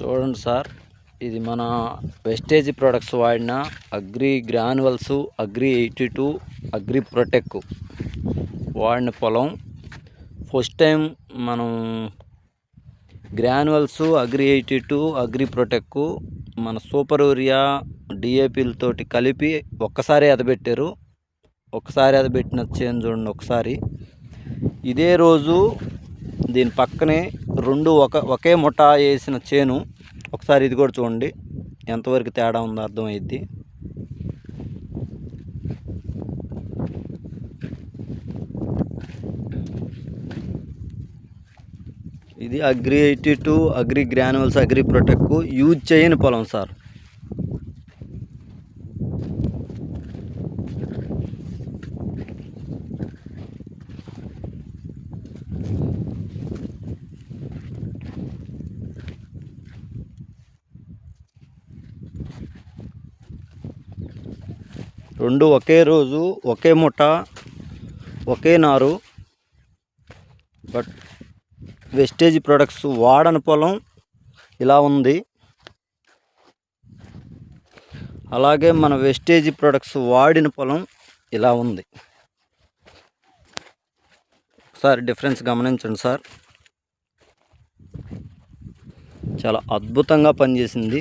చూడండి సార్. ఇది మన వెస్టేజ్ ప్రొడక్ట్స్ వాడిన agri granules agri eighty two agri protek వాడిన పొలం. ఫస్ట్ టైం మనం granules agri eighty two agri protek మన సూపర్ యూరియా డిఏపీలతోటి కలిపి ఒక్కసారి అదబెట్టారు ఒకసారి అదబెట్టిన చేను చూడండి ఒకసారి. ఇదే రోజు దీని పక్కనే రెండు ఒక ఒకే ముఠా వేసిన చేను. ఒకసారి ఇది కూడా చూడండి. ఎంతవరకు తేడా ఉందో అర్థమైద్ది. ఇది agri eighty two agri granules agri protect use చేయని పొలం సార్. రెండు ఒకే రోజు ఒకే ముఠ ఒకే నారు. బట్ వెస్టేజ్ ప్రొడక్ట్స్ వాడని పొలం ఇలా ఉంది. అలాగే మన వెస్టేజ్ ప్రొడక్ట్స్ వాడిన పొలం ఇలా ఉంది. సార్ డిఫరెన్స్ గమనించండి సార్. చాలా అద్భుతంగా పనిచేసింది.